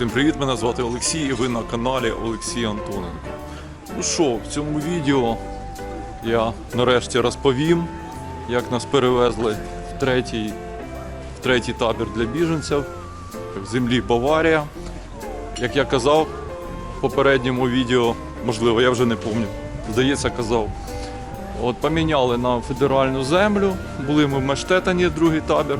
Всім привіт! Мене звати Олексій і ви на каналі Олексій Антоненко. Ну що, в цьому відео я нарешті розповім, як нас перевезли в третій, в третій табір для біженців в землі Баварія. Як я казав в попередньому відео, можливо, я вже не пам'ятаю, здається, казав. От поміняли нам федеральну землю, були ми в Мештетані, другий табір.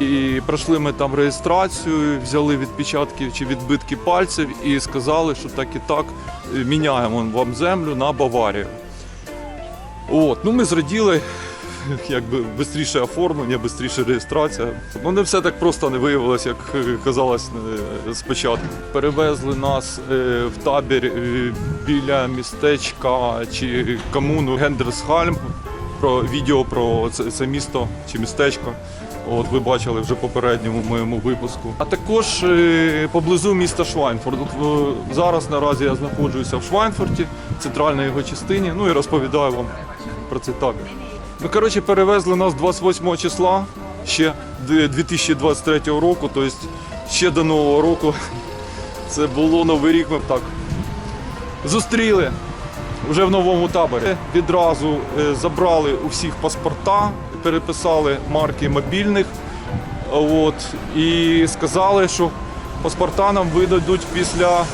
І пройшли ми там реєстрацію, взяли відпечатки чи відбитки пальців і сказали, що так і так е, міняємо вам землю на Баварію. От, ну ми зраділи, якби швидше оформлення, швидше реєстрація. Ну не все так просто не виявилось, як е, казалось е, спочатку. Перевезли нас в табір біля містечка чи комуну Гендерсхальм. Про відео про це, це місто чи містечко. От ви бачили вже попередньому моєму випуску. А також е, поблизу міста Швайнфорд. От, е, зараз наразі я знаходжуся в Швайнфорті, центральній його частині. Ну і розповідаю вам про цей табір. Ну коротше, перевезли нас 28 числа ще 2023 року, тобто ще до нового року. Це було новий рік. Ми так зустріли вже в новому таборі. Відразу е, забрали у всіх паспорта, переписали марки мобільних. От, і сказали, що паспорта нам видадуть після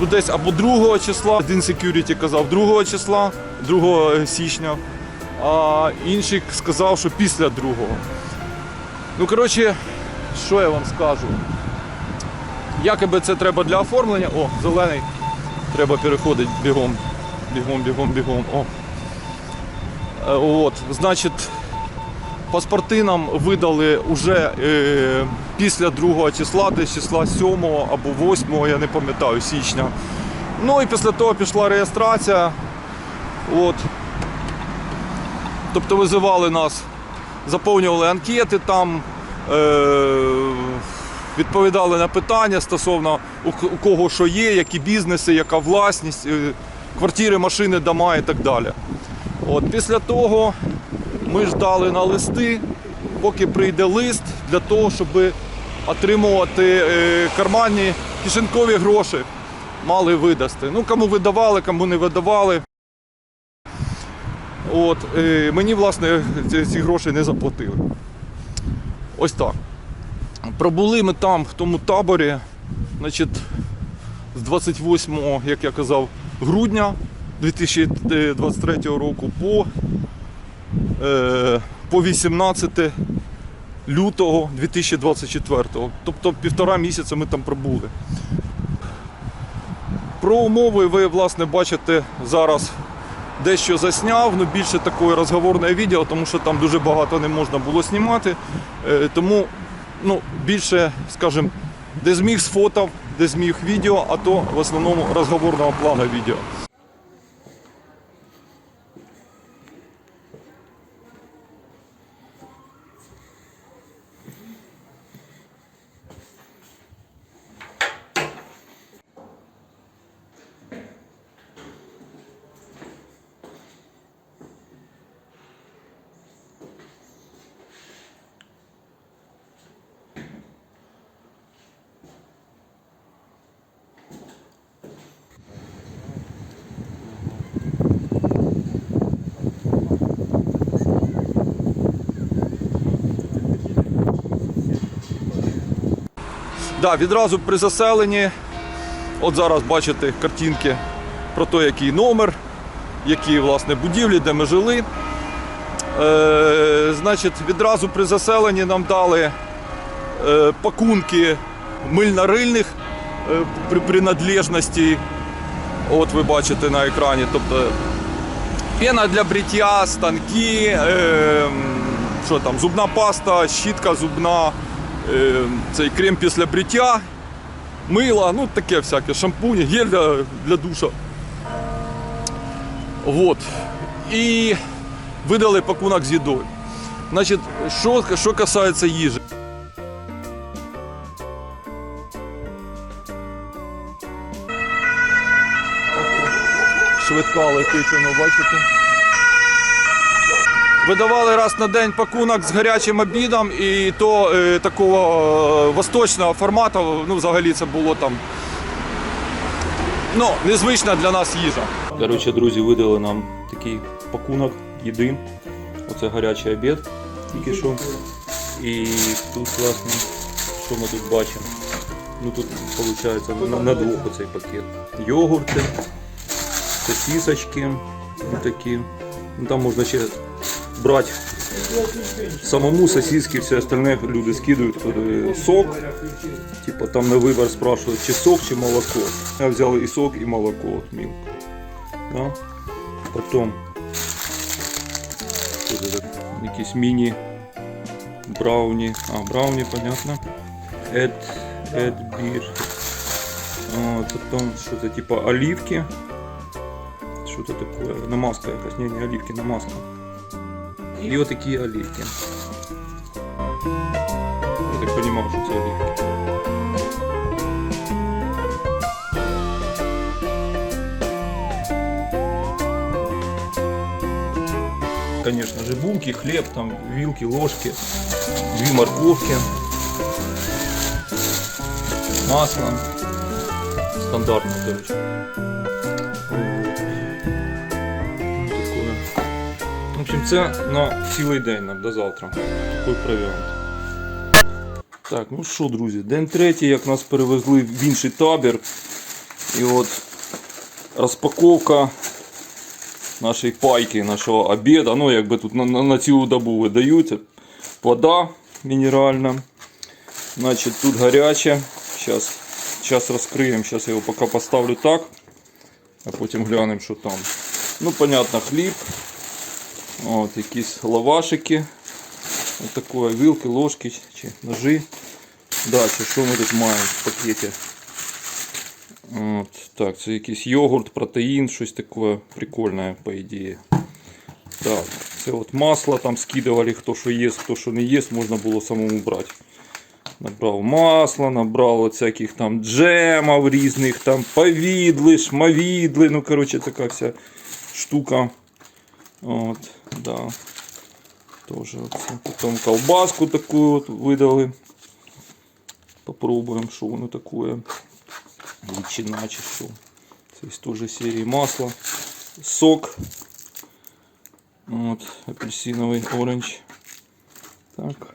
ну, десь або 2 числа. Один security казав 2 числа, 2 січня, а інший сказав, що після 2. Ну, коротше, що я вам скажу? Якоби це треба для оформлення. О, зелений. Треба переходити бігом. Бігом, бігом, бігом. О. Е, От, значить, паспорти нам видали вже е, після 2 числа, десь числа 7 або 8, я не пам'ятаю, січня. Ну і після того пішла реєстрація. От. Тобто визивали нас, заповнювали анкети там. Е, відповідали на питання стосовно у кого що є, які бізнеси, яка власність, е, квартири, машини, дома і так далі. От, після того ми ждали на листи, поки прийде лист для того, щоб отримувати е, карманні кишенькові гроші. Мали видасти. Ну, кому видавали, кому не видавали. От, е, мені, власне, ці, гроші не заплатили. Ось так. Пробули ми там, в тому таборі, значить, з 28, як я казав, грудня 2023 року по, по 18 лютого 2024. Тобто півтора місяця ми там пробули. Про умови ви, власне, бачите зараз дещо засняв, ну більше такої розговорне відео, тому що там дуже багато не можна було знімати. Е, Тому ну, більше, скажімо, де зміг сфотав, де зміг відео, а то в основному розговорного плану відео. Да, відразу при заселенні, от зараз бачите картинки про те, який номер, які власне будівлі, де ми жили. Е, значить, відразу при заселенні нам дали е, пакунки мильно-рильних е, при принадлежності. От ви бачите на екрані. Тобто пена для бриття, станки, е, що там, зубна паста, щітка зубна, цей крем після бриття, мило, ну таке всяке, шампунь, гель для, для душа. Вот. І видали пакунок з їдою. Значить, що, що касається їжі. Швидка летить, воно бачите. Видавали раз на день пакунок з гарячим обідом, і то е, такого е, восточного формату, ну взагалі це було там ну, незвична для нас їжа. Коротше, друзі, видали нам такий пакунок їди. Оце гарячий обід, тільки що. І тут, власне, що ми тут бачимо? Ну тут виходить на, на двох оцей пакет. Йогурти, сосисочки, ну, такі. Ну, там можна ще брати самому сосиски, все остальне люди скидывают туди сок. Типа там на вибір спрашивают, чи сок, чи молоко. Я взял і сок, і молоко от мілк. Да? Потом тут это, якісь міні брауні. А, брауні, понятно. Эд, эд бір. А, потом что-то типа оливки. Что-то такое. Намазка якась. Не, не оливки, намазка. И вот такие оливки. Я так понимаю, что это оливки. Конечно же, булки, хлеб, там, вилки, ложки, две морковки, масло. Стандартно, короче. Общем, це на цілий день до завтра. Такий провіант. Так, ну що, друзі, день третій, як нас перевезли в інший табір. І от розпаковка нашої пайки, нашого обіду. Ну, якби тут на, на, на цілу добу видають. Вода мінеральна. Значить, тут гаряче. Зараз, зараз розкриємо, зараз я його поки поставлю так. А потім глянемо, що там. Ну, понятно, хліб. От, якісь лавашики. Ось такої вилки, ложки чи ножи. Далі, що ми тут маємо в пакеті? От, так, це якийсь йогурт, протеїн, щось таке прикольне, по ідеї. Так, це от масло там скидували, хто що є, хто що не є, можна було самому брати. Набрав масло, набрав от всяких там джемів різних, там повідли, шмавідли, ну коротше така вся штука. От, да. Тоже оце. Потім колбаску таку от видали. Попробуємо, що воно таке. Ветчина чи що. Це із теж серії масла. Сок. От, апельсиновий оранж. Так.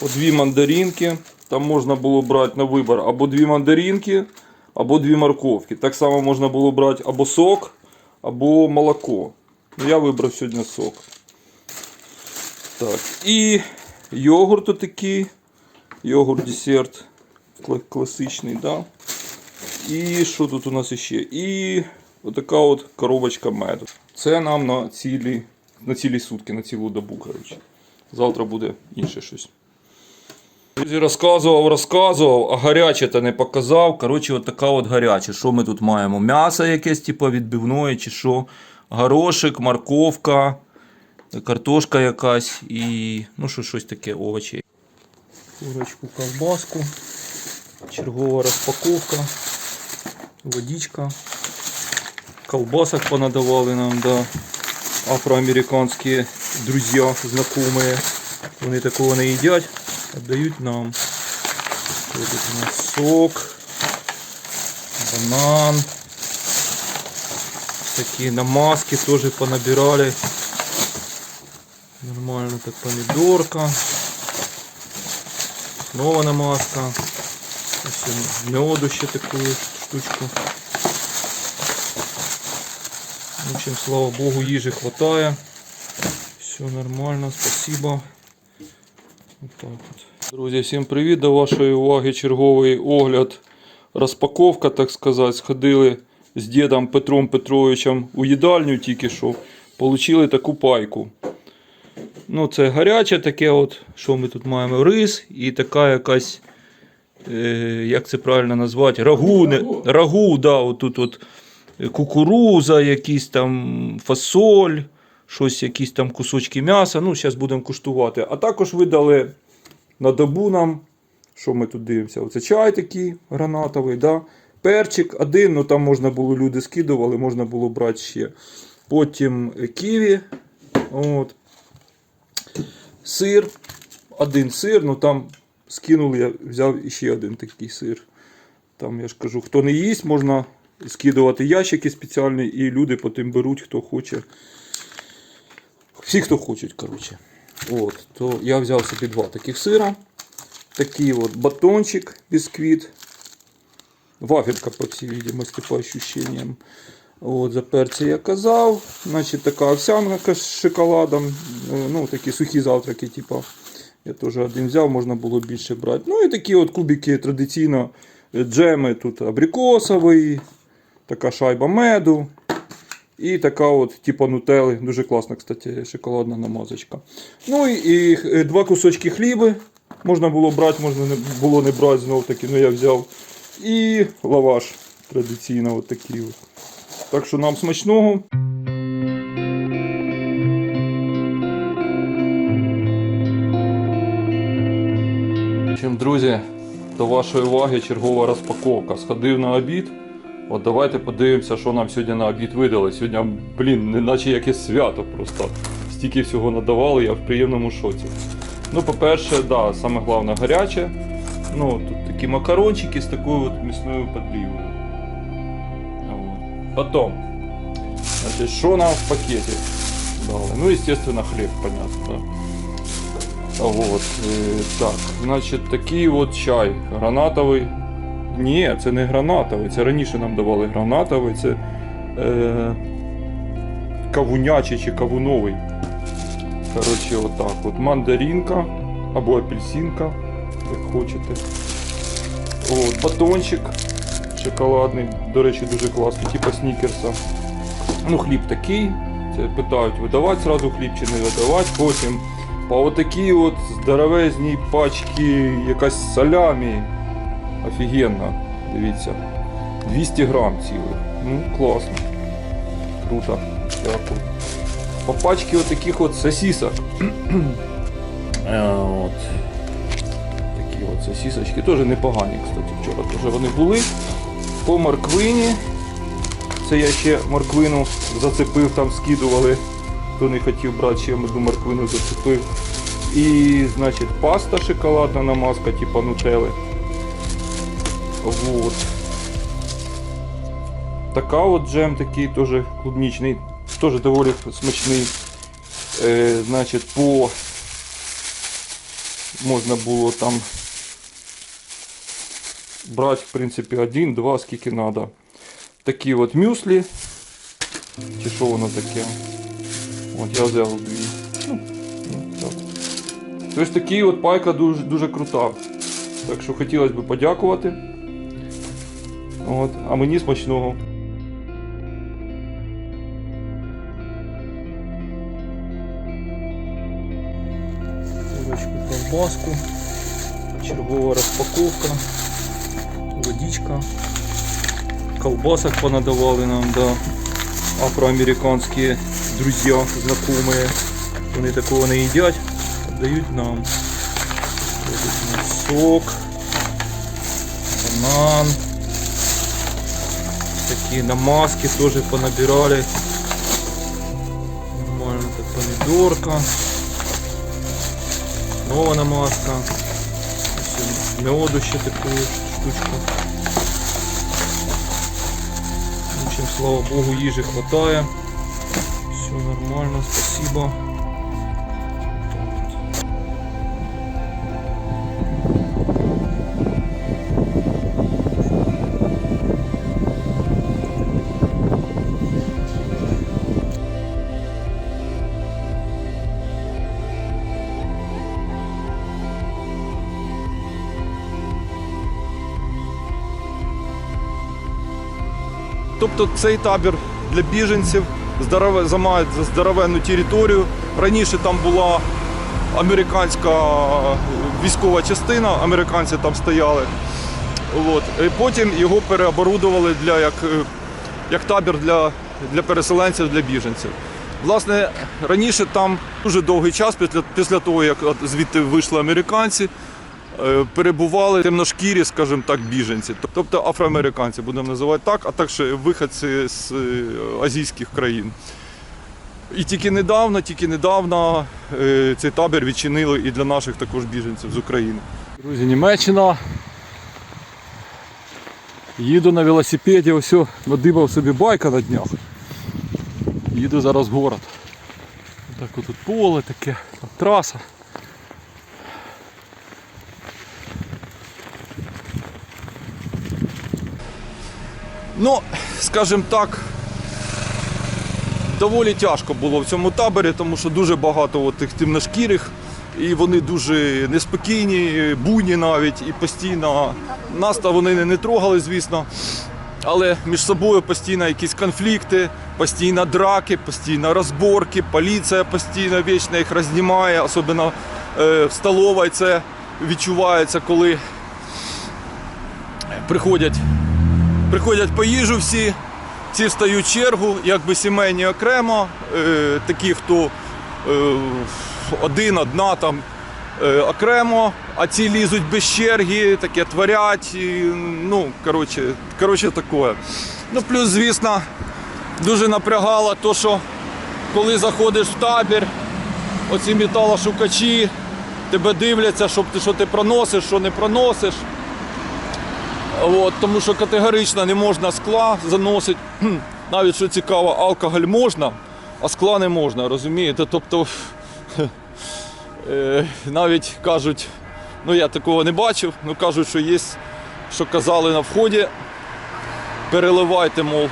По дві мандаринки. Там можна було брати на вибір або дві мандаринки, або дві морковки. Так само можна було брати або сок, або молоко. Ну, я вибрав сьогодні сок. Так. І йогурт отакий. Йогурт десерт. Класичний, да. І що тут у нас ще? І отака от коробочка меду. Це нам на цілі, на цілі сутки, на цілу добу, коротше. Завтра буде інше щось. Друзі, розказував, розказував, а гаряче та не показав. Коротше, от така от гаряча. Що ми тут маємо? М'ясо якесь, типу відбивної чи що. Горошик, морковка, картошка якась і ну що щось таке, овочі. Курочку, ковбаску. Чергова розпаковка. Водичка. Колбасок понадавали нам, да. Афроамериканські друзі, знайомі. Вони такого не їдять, віддають нам. Тут сок, банан. Такі намазки теж понабирали. Нормально так помидорка. Снова намазка. Меду ще таку штучку. В общем, слава богу, їжі хватає. Все нормально, спасибо. Вот так от. Друзі, всім привіт! До вашої уваги черговий огляд. Розпаковка, так сказати. Сходили з дідом Петром Петровичем у їдальню тільки що. Получили таку пайку. Ну, це гаряче таке, от, що ми тут маємо? Рис і така якась, е, як це правильно назвати? Рагу, не, рагу да, отут от кукуруза, якісь там фасоль, щось, якісь там кусочки м'яса. Ну, зараз будемо куштувати. А також видали на добу нам, що ми тут дивимося? Оце чай такий гранатовий, да? перчик один, ну там можна було, люди скидували, можна було брати ще. потім ківі, от. сир, один сир, ну там скинули, я взяв ще один такий сир. Там я ж кажу, хто не їсть, можна скидувати ящики спеціальні, і люди потім беруть, хто хоче. Всі, хто хочуть, коротше. От, то я взяв собі два таких сира. Такий от батончик, бісквіт. Вафелька, по всей видимости, по ощущениям. От, за перці я казав. Значить, така овсянка з шоколадом. Е, Ну, такі сухі завтраки, типа. Я теж один взяв, можна було більше брати. Ну і такі от кубики традиційно джеми. Тут абрикосовий, така шайба меду. І така от, типа нутели. Дуже класна, кстати, шоколадна намазочка. Ну і, і е, два кусочки хліби. Можна було брати, можна не було не брати знов таки, ну я взяв. І лаваш традиційно от такий. От. Так що нам смачного. Чим, друзі, до вашої уваги чергова розпаковка. Сходив на обід. От давайте подивимося, що нам сьогодні на обід видали. Сьогодні, блін, неначе якесь свято просто. Стільки всього надавали, я в приємному шоці. Ну, по-перше, да, саме головне гаряче. Ну, тут такі макарончики з такою от місною подлівою. Потом, значить, що нам в пакеті дали? Ну, естественно, хліб, понятно. Да. Вот, е, так, значить, такий от чай гранатовий. Ні, це не гранатовий, це раніше нам давали гранатовий, це е, кавунячий чи кавуновий. Коротше, отак. От мандаринка або апельсинка, як хочете. От, батончик шоколадний, до речі, дуже класний, типу снікерса. Ну, хліб такий. Це питають, видавати зразу хліб чи не видавати. Потім по отакій от здоровезній пачки якась салямі. Офігенно, дивіться. 200 грам цілих. Ну, класно. Круто. Дякую. По пачці от таких от сосисок. Е, от. Такі от сосисочки. Теж непогані, кстати, вчора теж вони були. По морквині. Це я ще морквину зацепив, там скидували. Хто не хотів брати, ще я морквину зацепив. І, значить, паста шоколадна намазка, типа нутели. Вот. Така от джем такий теж клубничний, теж доволі смачний. Е, значить, по можна було там брати, в принципі, один, два, скільки треба. Такі от мюслі. Чи що воно таке? От я взяв дві. Ну, ну, так. Тобто такий от пайка дуже, дуже крута. Так що хотілося б подякувати. От, а мені смачного. Курочку, ковбаску, чергова розпаковка, водичка. Колбасок понадавали нам, да. Афроамериканські друзі, знайомі. Вони такого не їдять, дають нам. Сок, банан. Такие намазки тоже понабирали. Нормально так помидорка. Снова намазка. Ось Меду ще такую штучку. В общем, слава богу, їжі хватає. Все нормально, спасибо. Тобто цей табір для біженців займає здоровенну територію. Раніше там була американська військова частина, американці там стояли. От. І потім його переоборудували для, як, е, як табір для, для переселенців, для біженців. Власне, раніше там дуже довгий час, після, після того, як звідти вийшли американці, е, перебували темношкірі, скажімо так, біженці, тобто афроамериканці, будемо називати так, а також виходці з е, азійських країн. І тільки недавно, тільки недавно е, цей табір відчинили і для наших також біженців з України. Друзі, Німеччина. Їду на велосипеді, ось надибав собі байка на днях. Їду зараз в город. Так отут поле таке, траса. Ну, скажімо так, доволі тяжко було в цьому таборі, тому що дуже багато тих темношкірих, і вони дуже неспокійні, буйні навіть, і постійно нас та вони не, не трогали, звісно. Але між собою постійно якісь конфлікти, постійно драки, постійно розборки, поліція постійно вічно їх рознімає, особливо е, в столовій це відчувається, коли приходять, приходять по їжу всі, ці встають в чергу, якби сімейні окремо, е, такі, хто е, один, одна там е, окремо, а ці лізуть без черги, таке творять. І, ну, коротше, коротше таке. Ну, плюс, звісно, дуже напрягало то, що коли заходиш в табір, оці металошукачі, тебе дивляться, щоб ти, що ти проносиш, що не проносиш. От, тому що категорично не можна скла заносити. Навіть що цікаво, алкоголь можна, а скла не можна, розумієте? Тобто е, навіть кажуть, ну я такого не бачив, ну кажуть, що є, що казали на вході, переливайте, мов,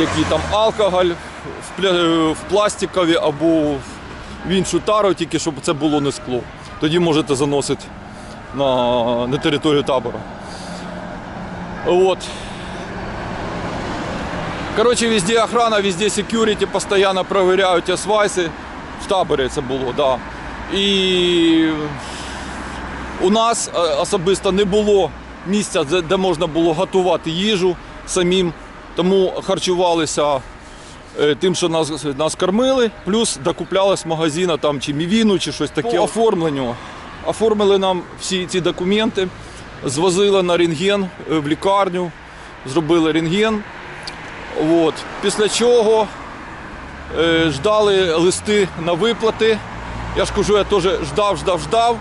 який там алкоголь пля- в пластикові або в іншу тару, тільки щоб це було не скло. Тоді можете заносити на, на територію табору. Вот. Короче, везде охрана, везде security, постоянно проверяють асвайси. В таборі це було, да. І у нас е, особисто не було місця, де- можна було готувати їжу самим, тому харчувалися е, тим, що нас, нас кормили, плюс докупляли з магазину там чи мівіну, чи щось таке. По оформленню. Оформили нам всі ці документи, звозили на рентген е, в лікарню, зробили рентген. От. Після чого е, ждали листи на виплати. Я ж кажу, я теж ждав, ждав, ждав.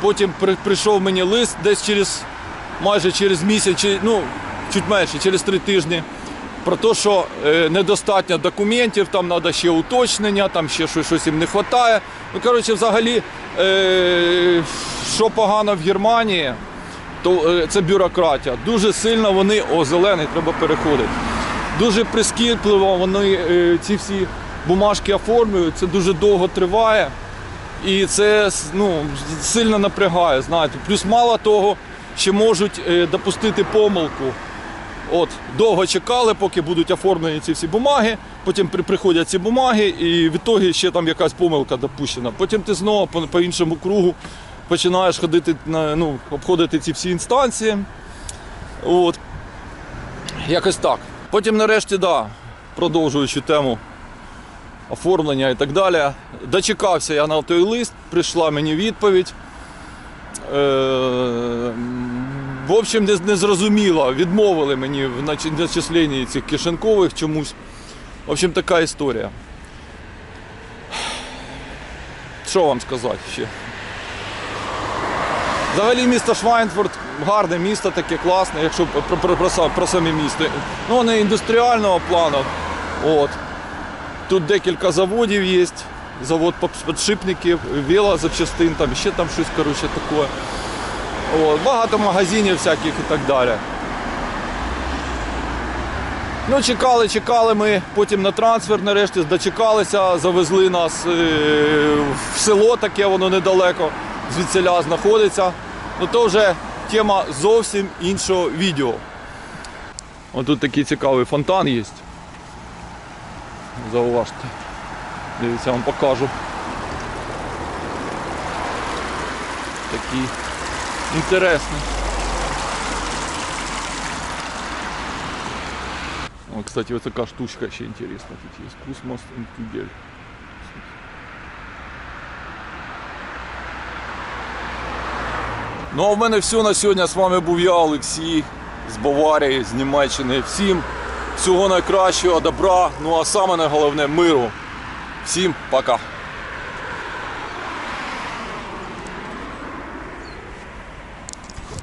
Потім при- прийшов мені лист десь через майже через місяць, чи, ну, чуть менше, через три тижні. Про те, що е, недостатньо документів, там треба ще уточнення, там ще щось, щось їм не вистачає. Ну, коротше, взагалі, е, що погано в Германії, то е, це бюрократія. Дуже сильно вони, о, зелений, треба переходити. Дуже прискіпливо вони е, ці всі бумажки оформлюють, це дуже довго триває. І це ну, сильно напрягає, знаєте. Плюс мало того, ще можуть е, допустити помилку. От, довго чекали, поки будуть оформлені ці всі бумаги, потім при- приходять ці бумаги, і в ітогі ще там якась помилка допущена. Потім ти знову по, по іншому кругу починаєш ходити ну, обходити ці всі інстанції. От. Якось так. Потім нарешті, да, продовжуючи тему оформлення і так далі. Дочекався я на той лист, прийшла мені відповідь. Е, в общем, не, зрозуміло, відмовили мені в начисленні цих кишенькових чомусь. В общем, така історія. Що вам сказати ще? Взагалі місто Швайнфурт гарне місто, таке класне, якщо про, про, про, про самі місто. Ну, воно індустріального плану. От. Тут декілька заводів є. Завод підшипників, велозапчастин, там ще там щось коротше, таке. От. Багато магазинів всяких і так далі. Ну, чекали, чекали ми, потім на трансфер нарешті дочекалися, завезли нас е, в село таке, воно недалеко, звідсіля знаходиться. Ну то вже тема зовсім іншого відео. Ось тут такий цікавий фонтан є. Зауважте. Дивіться, я вам покажу. Такий інтересний. О, кстати, вот такая штучка еще интересная тут есть. Кусмос Интугель. Ну а в мене все на сьогодні. З вами був я, Олексій, з Баварії, з Німеччини. Всім Всього найкращого, добра, ну а саме найголовне миру. Всім пока!